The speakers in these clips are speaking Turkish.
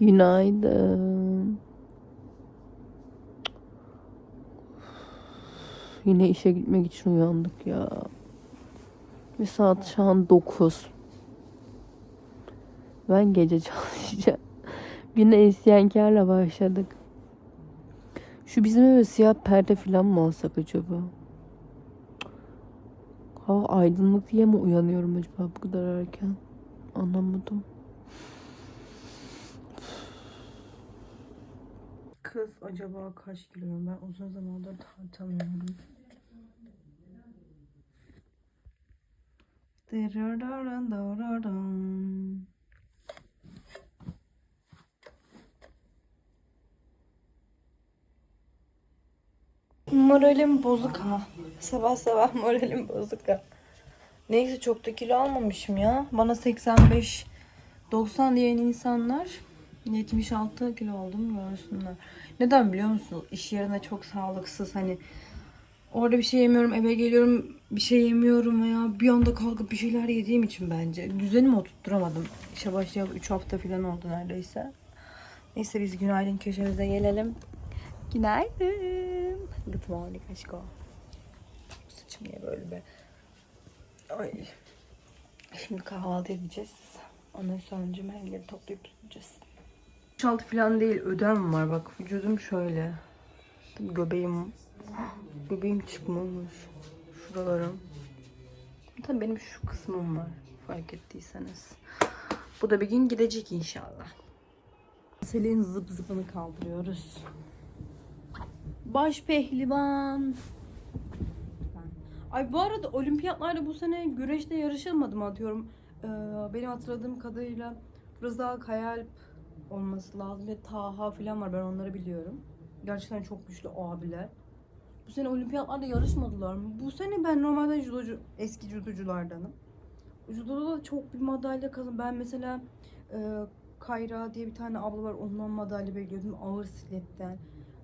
Günaydın. Yine işe gitmek için uyandık ya. Bir saat şu an 9. Ben gece çalışacağım. Yine isyankarla başladık. Şu bizim eve siyah perde falan mı alsak acaba? Hava aydınlık diye mi uyanıyorum acaba bu kadar erken? Anlamadım. Kız acaba kaç kiloyum? Ben uzun zamandır tartamıyorum. Dırırırırırırım. Moralim bozuk ha. Sabah sabah moralim bozuk ha. Neyse çok da kilo almamışım ya. Bana 85 90 diyen insanlar 76 kilo oldum görsünler. Neden biliyor musun? İş yerine çok sağlıksız hani orada bir şey yemiyorum eve geliyorum bir şey yemiyorum veya bir anda kalkıp bir şeyler yediğim için bence düzenimi oturtturamadım. İşe başlayalı 3 hafta falan oldu neredeyse. Neyse biz günaydın köşemize gelelim. Günaydın. Good morning aşko. Saçım niye böyle be? Ay. Şimdi kahvaltı edeceğiz. Ondan sonra evleri toplayıp gideceğiz. 36 falan değil ödem var bak vücudum şöyle. Göbeğim göbeğim çıkmamış. Şuralarım. Tabii benim şu kısmım var fark ettiyseniz. Bu da bir gün gidecek inşallah. Selin zıp zıpını kaldırıyoruz. Baş pehlivan. Ay bu arada olimpiyatlarda bu sene güreşte yarışılmadım atıyorum. Ee, benim hatırladığım kadarıyla Rıza Kayalp olması lazım ve Taha falan var ben onları biliyorum. Gerçekten çok güçlü abiler. Bu sene olimpiyatlarda yarışmadılar mı? Bu sene ben normalde judocu, eski judoculardanım. Judoda da çok bir madalya kazan. Ben mesela e, Kayra diye bir tane abla var ondan madalya bekliyordum ağır sikletten.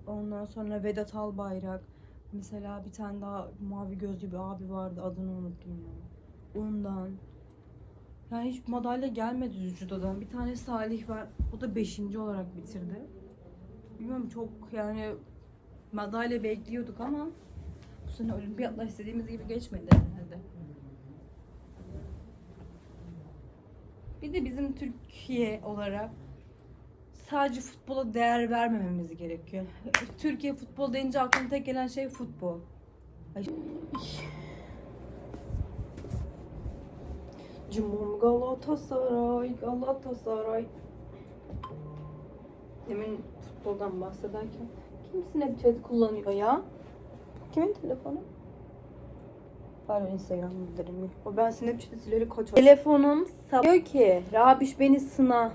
Ondan sonra Vedat Albayrak. Mesela bir tane daha mavi gözlü bir abi vardı adını unuttum ya. Ondan. Yani hiç madalya gelmedi judodan. Bir tane Salih var. O da 5. olarak bitirdi. Bilmiyorum çok yani madalya bekliyorduk ama bu sene olimpiyatlar istediğimiz gibi geçmedi herhalde. Bir de bizim Türkiye olarak sadece futbola değer vermememiz gerekiyor. Türkiye futbol deyince aklıma tek gelen şey futbol. Ay. Cumhur Galatasaray, Galatasaray. Demin futboldan bahsederken kim Snapchat kullanıyor ya? Kimin telefonu? Pardon Instagram bildirimi. O ben Snapchat'i sileli kaç Telefonum diyor ki Rabiş beni sına.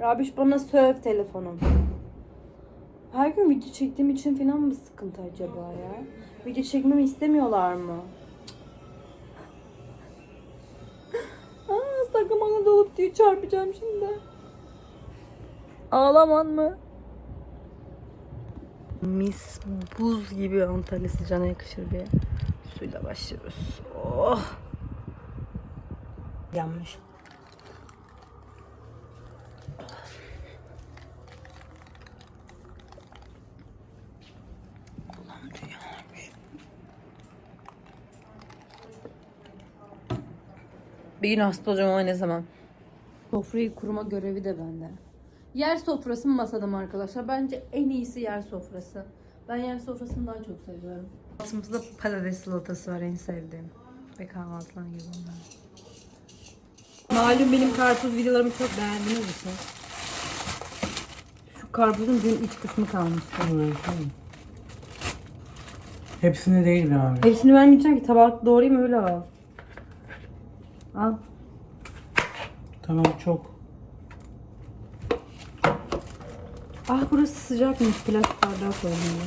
Rabiş bana söv telefonum. Her gün video çektiğim için falan mı sıkıntı acaba ya? Video çekmemi istemiyorlar mı? Diye çarpacağım şimdi. Ağlaman mı? Mis buz gibi Antalya sıcağına yakışır bir suyla başlıyoruz. Oh. Yanmış. Bir gün hasta olacağım ama ne zaman? Sofrayı kurma görevi de bende. Yer sofrası mı masada mı arkadaşlar? Bence en iyisi yer sofrası. Ben yer sofrasını daha çok seviyorum. Altımızda patates salatası var en sevdiğim. Ve kahvaltılar gibi onlar. Malum benim karpuz videolarımı çok beğendiğiniz için. Şu karpuzun dün iç kısmı kalmıştı. Hepsini değil mi abi? Hepsini ben gideceğim ki tabak doğrayayım öyle al. Al. Tamam çok. Ah burası sıcakmış. Plastik bardağa koyalım. ya.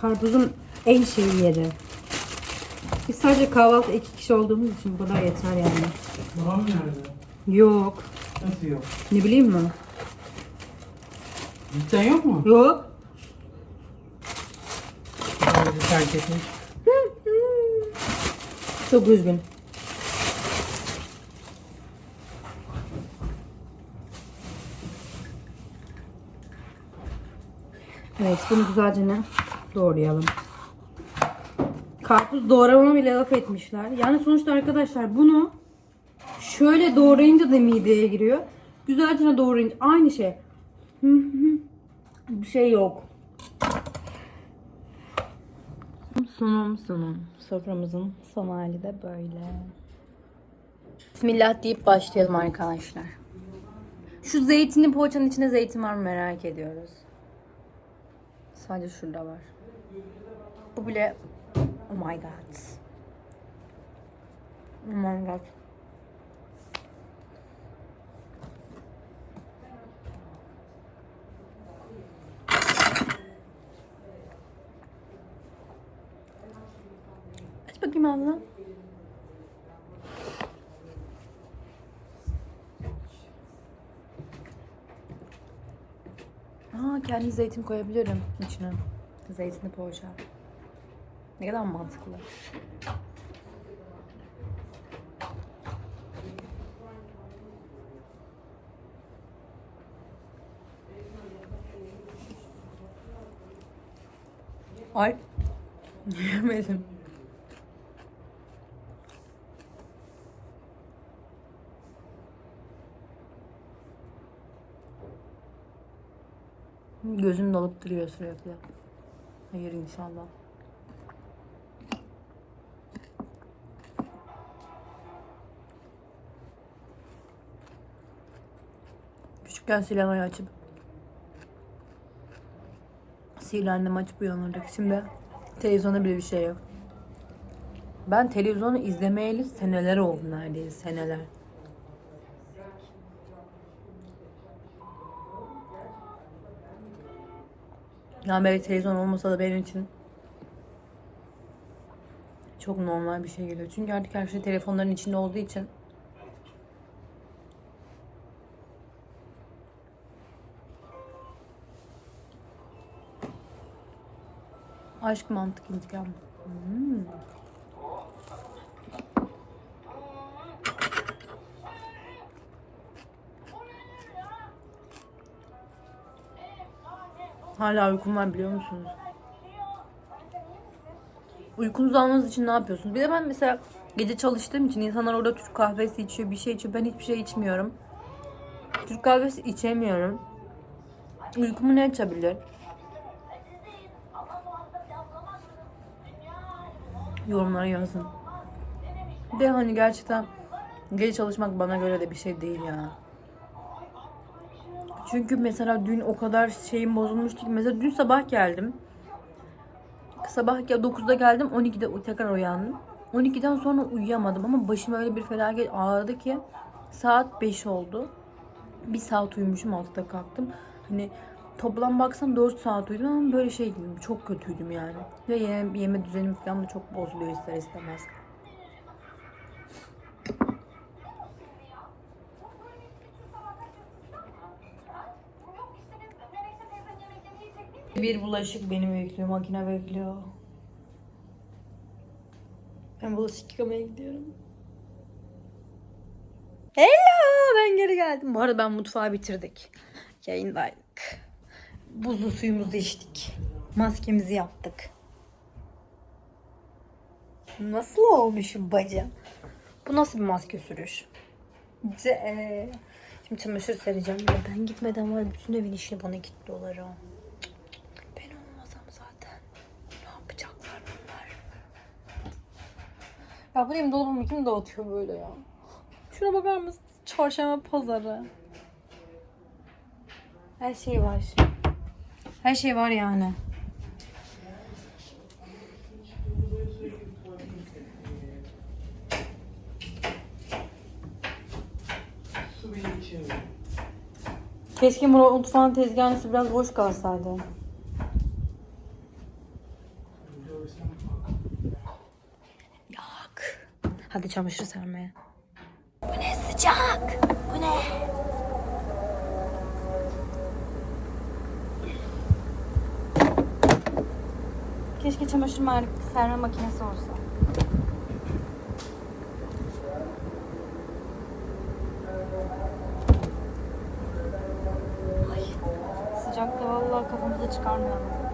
Karpuzun en şey yeri. Biz sadece kahvaltı iki kişi olduğumuz için bu kadar yeter yani. Babam nerede? Yok. Nasıl yok? Ne bileyim mi? Cidden yok mu? Yok. Abi terk etmiş. Çok üzgün. Evet bunu güzelce ne doğrayalım. Karpuz doğramama bile laf etmişler. Yani sonuçta arkadaşlar bunu şöyle doğrayınca da mideye giriyor. Güzelce doğrayınca aynı şey. Hı hı. Bir şey yok. Sunum sunum. Soframızın son hali de böyle. Bismillah deyip başlayalım arkadaşlar. Şu zeytinli poğaçanın içinde zeytin var mı merak ediyoruz. Sadece şurada var. Bu bile oh my god. Oh my god. Aç bakayım ağzına. Kendi zeytin koyabilirim içine. Zeytinli poğaça. Ne kadar mantıklı. Ay. Yemedim. Gözüm dolup duruyor sürekli. Hayır inşallah. Küçükken sinemayı açıp sihirli annem açıp uyanırdık. Şimdi televizyonda bile bir şey yok. Ben televizyonu izlemeyeli seneler oldu neredeyse seneler. Yani böyle televizyon olmasa da benim için çok normal bir şey geliyor. Çünkü artık her şey telefonların içinde olduğu için Aşk mantık intikam. Hmm. Hala uykum var biliyor musunuz? Uykunuzu almanız için ne yapıyorsunuz? Bir de ben mesela gece çalıştığım için insanlar orada Türk kahvesi içiyor, bir şey içiyor. Ben hiçbir şey içmiyorum. Türk kahvesi içemiyorum. Uykumu ne açabilir? Yorumlara yazın. Bir de hani gerçekten gece çalışmak bana göre de bir şey değil ya. Çünkü mesela dün o kadar şeyim bozulmuştu ki mesela dün sabah geldim. Sabah ya 9'da geldim 12'de tekrar uyandım. 12'den sonra uyuyamadım ama başım öyle bir felaket ağrıdı ki saat 5 oldu. Bir saat uyumuşum 6'da kalktım. Hani toplam baksam 4 saat uyudum ama böyle şey gibiyim. Çok kötüydüm yani. Ve yeme, yeme düzenim falan da çok bozuluyor ister istemez. Bir bulaşık beni bekliyor, makine bekliyor. Ben bulaşık yıkamaya gidiyorum. Hello, ben geri geldim. Bu arada ben mutfağı bitirdik. Yayındaydık. Buzlu suyumuzu içtik. Maskemizi yaptık. Nasıl olmuşum bacım? Bu nasıl bir maske sürüş? Ce. Şimdi çamaşır sereceğim. Ya ben gitmeden var bütün evin işini bana kilitliyorlar ha. Ben olmasam zaten ne yapacaklar bunlar? Ya bu benim dolabımı kim dağıtıyor böyle ya? Şuna bakar mısınız? Çarşamba pazarı. Her şey var. Her şey var yani. Keşke Murat mutfağın tezgahının üstü biraz boş kalsaydı. Hadi çamaşır sermeye. Bu ne sıcak? Bu ne? Keşke çamaşır ma- serme makinesi olsa. Ay, sıcakta vallahi kafamızı çıkarmayalım.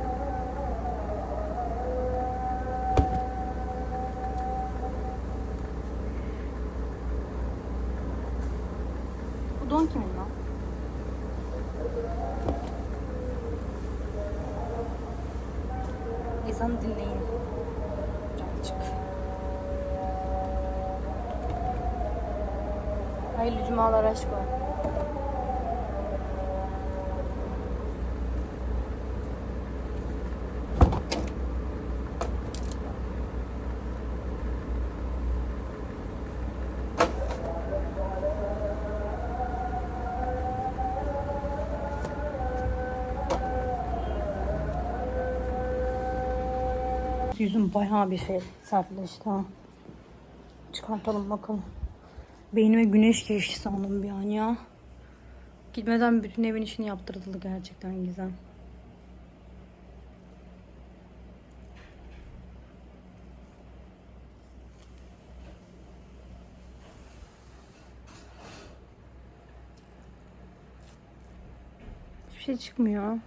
Hayırlı cumalar aşkım. Yüzüm bayağı bir şey sertleşti ha. Çıkartalım bakalım. Beynime güneş geçti sandım bir an ya. Gitmeden bütün evin işini yaptırıldı gerçekten güzel. Hiçbir şey çıkmıyor.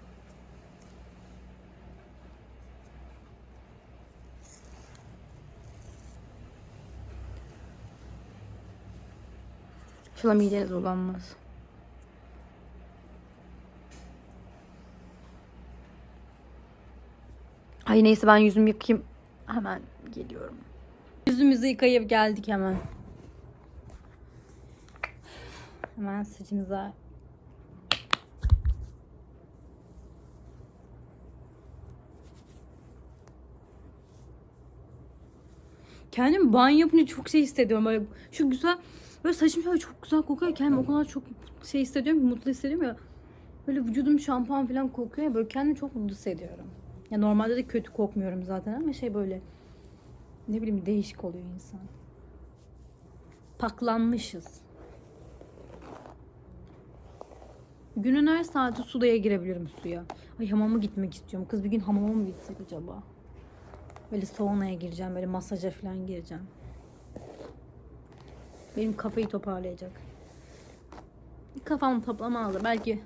İnşallah mideniz bulanmaz. Ay neyse ben yüzümü yıkayayım. Hemen geliyorum. Yüzümüzü yıkayıp geldik hemen. Hemen saçımıza Kendim banyo yapınca çok şey hissediyorum. Böyle şu güzel böyle saçım şöyle çok güzel kokuyor. Kendimi o kadar çok şey hissediyorum ki mutlu hissediyorum ya. Böyle vücudum şampuan falan kokuyor ya böyle kendimi çok mutlu hissediyorum. Ya normalde de kötü kokmuyorum zaten ama şey böyle ne bileyim değişik oluyor insan. Paklanmışız. Günün her saati sudaya girebilirim suya. Ay hamama gitmek istiyorum. Kız bir gün hamama mı gitsek acaba? Böyle saunaya gireceğim. Böyle masaja falan gireceğim. Benim kafayı toparlayacak. Kafam toplamazdı. Belki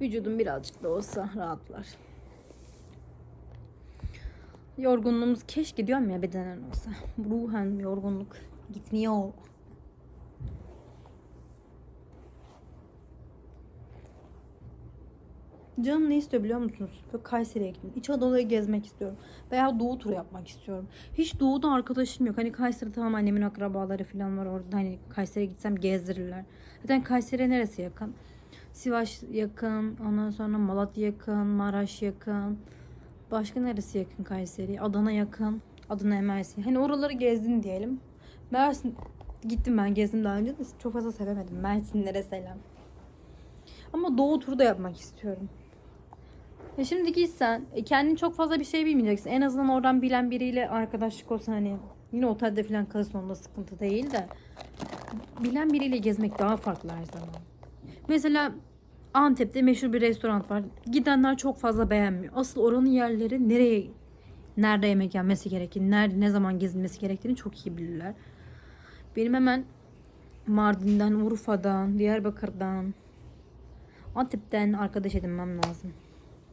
vücudum birazcık da olsa rahatlar. Yorgunluğumuz keşke diyorum ya bedenen olsa. Ruhen yorgunluk gitmiyor. Canım ne istiyor biliyor musunuz? Böyle Kayseri'ye gitmek. İç Anadolu'yu gezmek istiyorum. Veya Doğu turu yapmak istiyorum. Hiç Doğu'da arkadaşım yok. Hani Kayseri tamam annemin akrabaları falan var orada. Hani Kayseri'ye gitsem gezdirirler. Zaten Kayseri neresi yakın? Sivas yakın. Ondan sonra Malatya yakın. Maraş yakın. Başka neresi yakın Kayseri? Adana yakın. Adana Mersin. Hani oraları gezdin diyelim. Mersin gittim ben gezdim daha önce de çok fazla sevemedim. Mersinlere selam. Ama doğu turu da yapmak istiyorum. Ya şimdi gitsen e, kendin çok fazla bir şey bilmeyeceksin. En azından oradan bilen biriyle arkadaşlık olsa hani yine otelde falan kalırsın onda sıkıntı değil de bilen biriyle gezmek daha farklı her zaman. Mesela Antep'te meşhur bir restoran var. Gidenler çok fazla beğenmiyor. Asıl oranın yerleri nereye nerede yemek yenmesi gerektiğini, nerede ne zaman gezilmesi gerektiğini çok iyi bilirler. Benim hemen Mardin'den, Urfa'dan, Diyarbakır'dan, Antep'ten arkadaş edinmem lazım.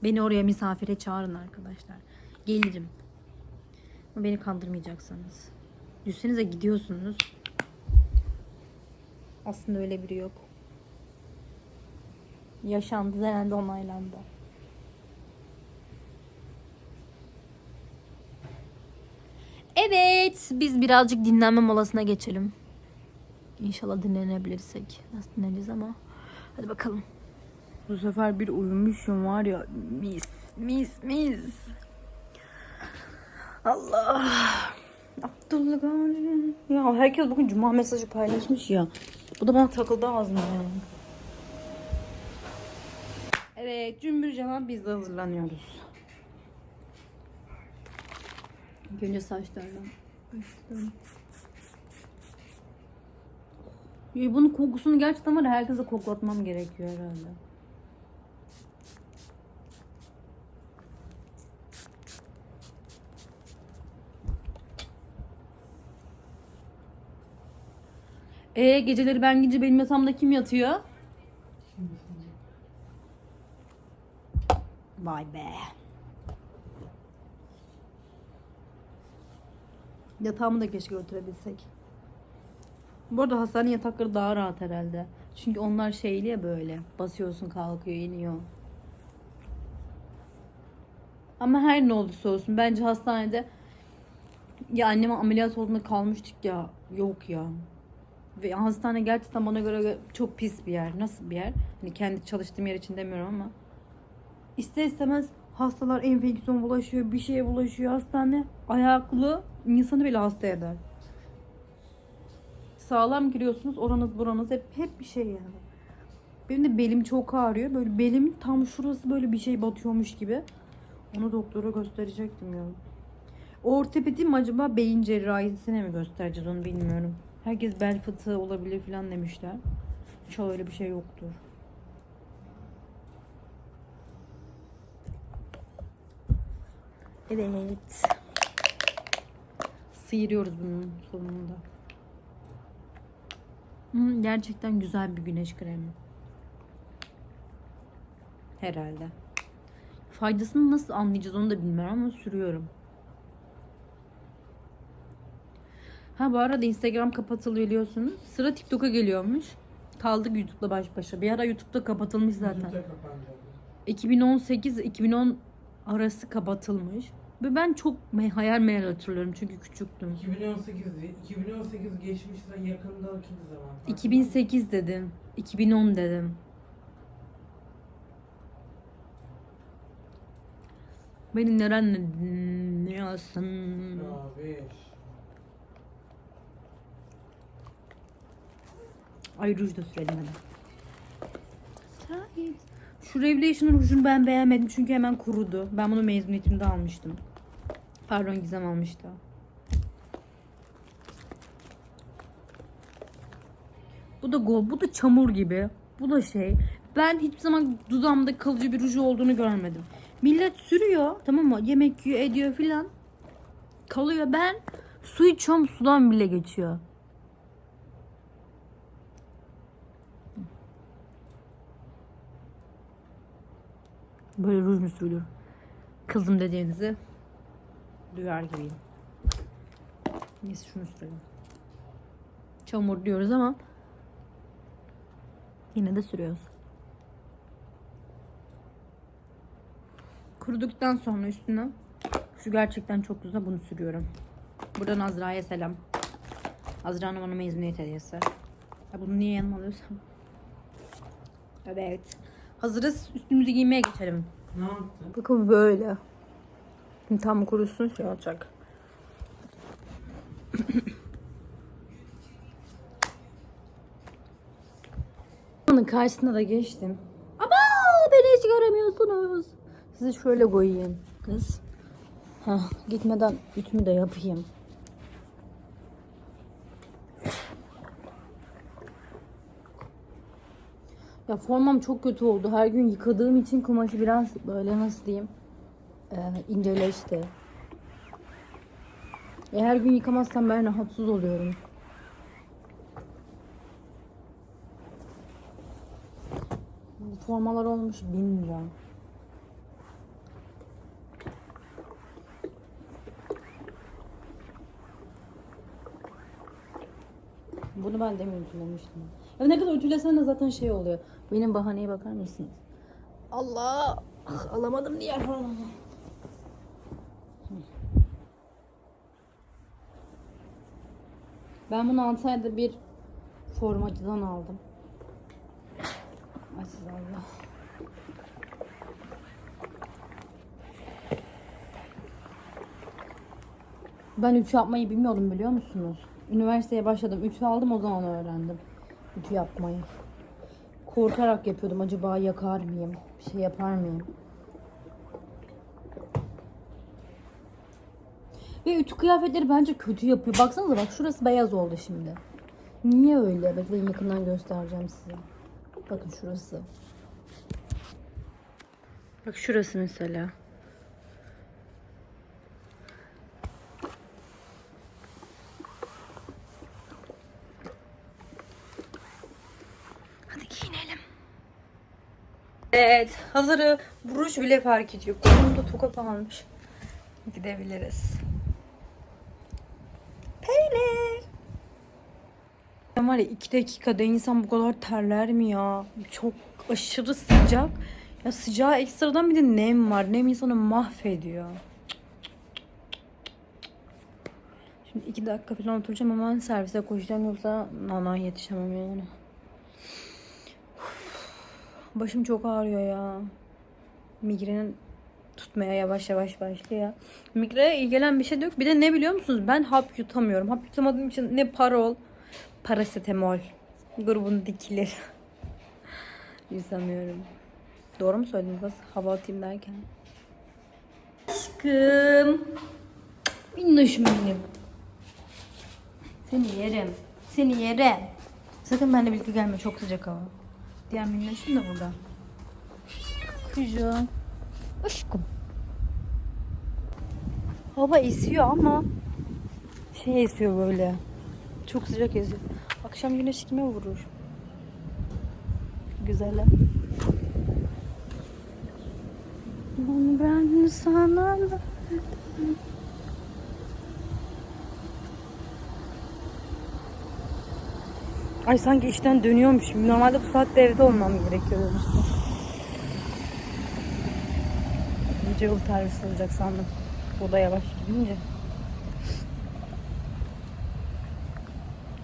Beni oraya misafire çağırın arkadaşlar. Gelirim. Ama beni kandırmayacaksanız. Düşünsenize gidiyorsunuz. Aslında öyle biri yok. Yaşandı, denendi, onaylandı. Evet, biz birazcık dinlenme molasına geçelim. İnşallah dinlenebilirsek. Nasıl dinleneceğiz ama. Hadi bakalım. Bu sefer bir uyumuşum var ya mis mis mis. Allah. Abdülgani. Ya herkes bugün cuma mesajı paylaşmış ya. Bu da bana takıldı ağzıma yani. Evet cümbür cevap biz de hazırlanıyoruz. İlk önce saçlardan başlayalım. Ya bunun kokusunu gerçekten var ya herkese koklatmam gerekiyor herhalde. E geceleri ben gidince benim yatağımda kim yatıyor? Vay be. Yatağımı da keşke götürebilsek. Bu arada hastane yatakları daha rahat herhalde. Çünkü onlar şeyli ya böyle. Basıyorsun kalkıyor iniyor. Ama her ne olursa olsun bence hastanede ya annem ameliyat olduğunda kalmıştık ya. Yok ya. Ve hastane gerçekten bana göre çok pis bir yer. Nasıl bir yer? Hani kendi çalıştığım yer için demiyorum ama. İster istemez hastalar enfeksiyon bulaşıyor, bir şeye bulaşıyor. Hastane ayaklı insanı bile hasta eder. Sağlam giriyorsunuz oranız buranız hep hep bir şey yani. Benim de belim çok ağrıyor. Böyle belim tam şurası böyle bir şey batıyormuş gibi. Onu doktora gösterecektim ya. Ortopedi mi acaba beyin cerrahisine mi göstereceğiz onu bilmiyorum. Herkes bel fıtığı olabilir falan demişler. İnşallah öyle bir şey yoktur. Evet. Sıyırıyoruz bunun sonunda. Hmm, gerçekten güzel bir güneş kremi. Herhalde. Faydasını nasıl anlayacağız onu da bilmiyorum ama sürüyorum. Ha bu arada Instagram kapatılıyor biliyorsunuz. Sıra TikTok'a geliyormuş. Kaldık YouTube'la baş başa. Bir ara YouTube'da kapatılmış zaten. YouTube'da kapanacak. 2018-2010 arası kapatılmış. Ve ben çok me- hayal meyal hatırlıyorum çünkü küçüktüm. 2018 değil. 2018 geçmişse yakındaki bir zaman. 2008 dedim. 2010 dedim. Beni nerenle dinliyorsun? Ya beş. Ay ruj da sürelim hadi. Şu Revelation'ın rujunu ben beğenmedim çünkü hemen kurudu. Ben bunu mezuniyetimde almıştım. Pardon Gizem almıştı. Bu da gol, bu da çamur gibi. Bu da şey. Ben hiçbir zaman dudağımda kalıcı bir ruju olduğunu görmedim. Millet sürüyor tamam mı? Yemek yiyor ediyor filan. Kalıyor. Ben su içiyorum sudan bile geçiyor. Böyle ruj sürülür? Kızım dediğinizi duyar gibiyim. Neyse şunu sürelim. Çamur diyoruz ama yine de sürüyoruz. Kuruduktan sonra üstüne şu gerçekten çok güzel bunu sürüyorum. Buradan Azra'ya selam. Azra'nın bana mezuniyet hediyesi. Ya bunu niye yanıma alıyorsam? Evet. Hazırız. Üstümüzü giymeye geçelim. Ne yaptın? Bakın böyle. Şimdi tam kurusun şey olacak. Onun karşısına da geçtim. Ama beni hiç göremiyorsunuz. Sizi şöyle koyayım kız. Hah, gitmeden ütümü de yapayım. Ya formam çok kötü oldu. Her gün yıkadığım için kumaşı biraz böyle nasıl diyeyim e, inceleşti. E, her gün yıkamazsam ben rahatsız oluyorum. Formalar olmuş bin lira. Bunu ben de mi ütülemiştim? Ya ne kadar ütülesen de zaten şey oluyor. Benim bahaneye bakar mısınız? Allah! Ah, alamadım diğer formamı. Ben bunu 6 ayda bir formacıdan aldım. Aziz Allah. Ben ütü yapmayı bilmiyordum biliyor musunuz? Üniversiteye başladım. Ütü aldım o zaman öğrendim. Ütü yapmayı. Korkarak yapıyordum. Acaba yakar mıyım? Bir şey yapar mıyım? Ve ütü kıyafetleri bence kötü yapıyor. Baksanıza bak şurası beyaz oldu şimdi. Niye öyle? Bekleyin yakından göstereceğim size. Bakın şurası. Bak şurası mesela. Evet, hazırı vuruş bile fark ediyor. Kolumda tokat almış. Gidebiliriz. Peynir. Ben var ya iki dakikada insan bu kadar terler mi ya? Çok aşırı sıcak. Ya sıcağı ekstradan bir de nem var. Nem insanı mahvediyor. Şimdi iki dakika falan oturacağım hemen servise koşacağım yoksa nana yetişemem yani. Başım çok ağrıyor ya. Migrenin tutmaya yavaş yavaş başlıyor. Migrene iyi gelen bir şey yok. Bir de ne biliyor musunuz? Ben hap yutamıyorum. Hap yutamadığım için ne parol, parasetamol grubundakileri yutamıyorum. Doğru mu söyledim kız? Hava atayım derken. Aşkım. Minnoşum benim. Seni yerim. Seni yerim. Sakın benimle birlikte gelme. Çok sıcak hava. Diğer minnoşum da burada. Kuşum. Aşkım. Hava esiyor ama şey esiyor böyle. Çok sıcak esiyor. Akşam güneş kime vurur? Güzelim. Ben sana Ay sanki işten dönüyormuşum. Normalde bu saatte evde olmam gerekiyor işte. İyice yol servisi olacak sandım. Bu da yavaş gidince.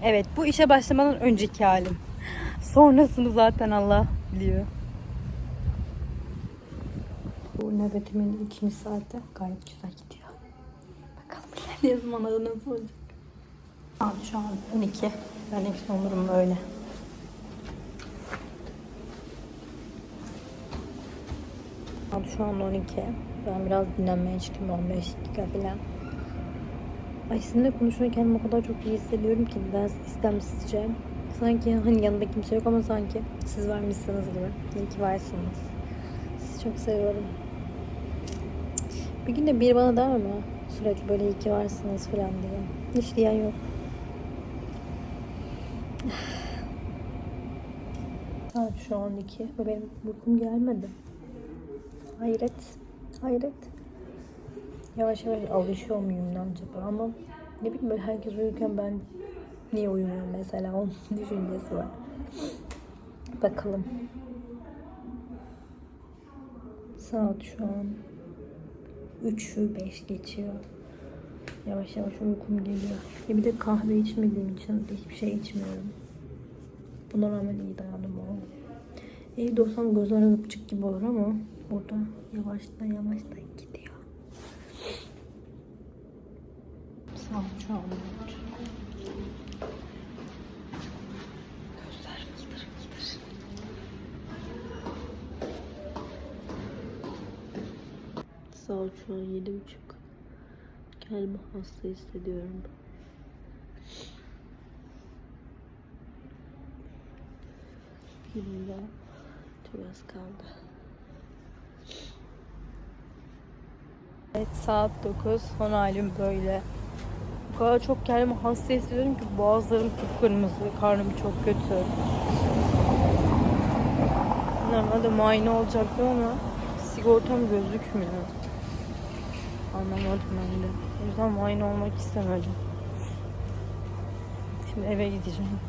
Evet bu işe başlamadan önceki halim. Sonrasını zaten Allah biliyor. Bu nöbetimin ikinci saati gayet güzel gidiyor. Bakalım ilerleyen zamanlarda nasıl olacak. Saat şu an 12. Ben ilk sonurum böyle. Saat şu an 12. Ben biraz dinlenmeye çıktım 15 dakika falan. Ay sizinle konuşurken o kadar çok iyi hissediyorum ki ders istemsizce. Sanki hani yanında kimse yok ama sanki siz varmışsınız gibi. İyi ki varsınız. Sizi çok seviyorum. Bir gün de biri bana der mi? Sürekli böyle iyi ki varsınız falan diye. Hiç diyen yok. Saat şu an iki ve benim uykum gelmedi. Hayret. Hayret. Yavaş yavaş alışıyor muyum ne acaba ama ne bileyim böyle herkes uyurken ben niye uyumuyorum mesela onun düşüncesi var. Bakalım. Saat şu an 3'ü 5 geçiyor. Yavaş yavaş uykum geliyor. Ya bir de kahve içmediğim için hiçbir şey içmiyorum. Buna rağmen iyi dayandım o. Evde olsam gözler ıpçık gibi olur ama burada yavaştan yavaştan gidiyor. An dört. Gözler. Saat şu an yedi buçuk. Kendimi hasta hissediyorum. Yirmi çok az kaldı. Evet saat 9. Son halim böyle. O kadar çok kendimi hasta hissediyorum ki boğazlarım kıpkırmızı, karnım çok kötü. Normalde muayene olacaktım ama sigortam gözükmüyor. Anlamadım ben de. O yüzden muayene olmak istemedim. Şimdi eve gideceğim.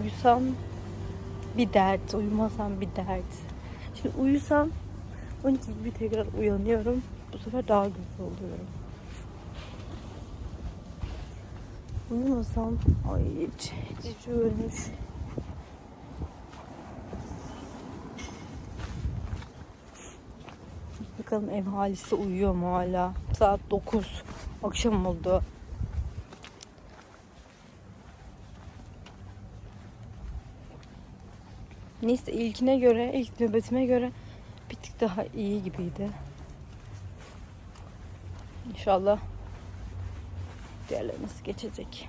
Uyusam bir dert, uyumasam bir dert. Şimdi uyusam 12 gibi tekrar uyanıyorum. Bu sefer daha güzel oluyorum. Uyumasam ay cici ölmüş. Bakalım ev halisi uyuyor mu hala? Saat 9. Akşam oldu. Neyse ilkine göre, ilk nöbetime göre bir tık daha iyi gibiydi. İnşallah diğerleri nasıl geçecek.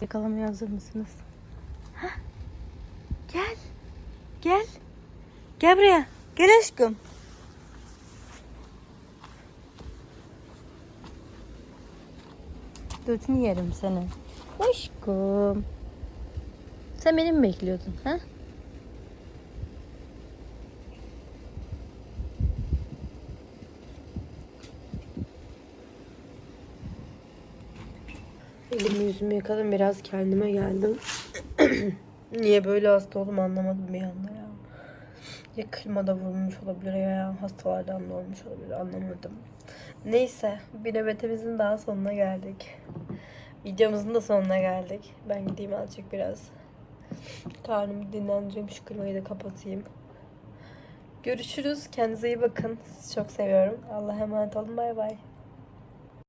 Yakalamaya hazır mısınız? Hah. Gel. Gel. Gel buraya. Gel aşkım. Götünü seni. Aşkım. Sen beni mi bekliyordun? ha? Elimi yüzümü yıkadım biraz kendime geldim. Niye böyle hasta oldum anlamadım bir anda. Ya klima da vurmuş olabilir ya hastalardan da olmuş olabilir anlamadım. Neyse bir nöbetimizin daha sonuna geldik. Videomuzun da sonuna geldik. Ben gideyim azıcık biraz. Karnımı dinlendireyim şu klimayı da kapatayım. Görüşürüz. Kendinize iyi bakın. Sizi çok seviyorum. Allah'a emanet olun. Bay bay.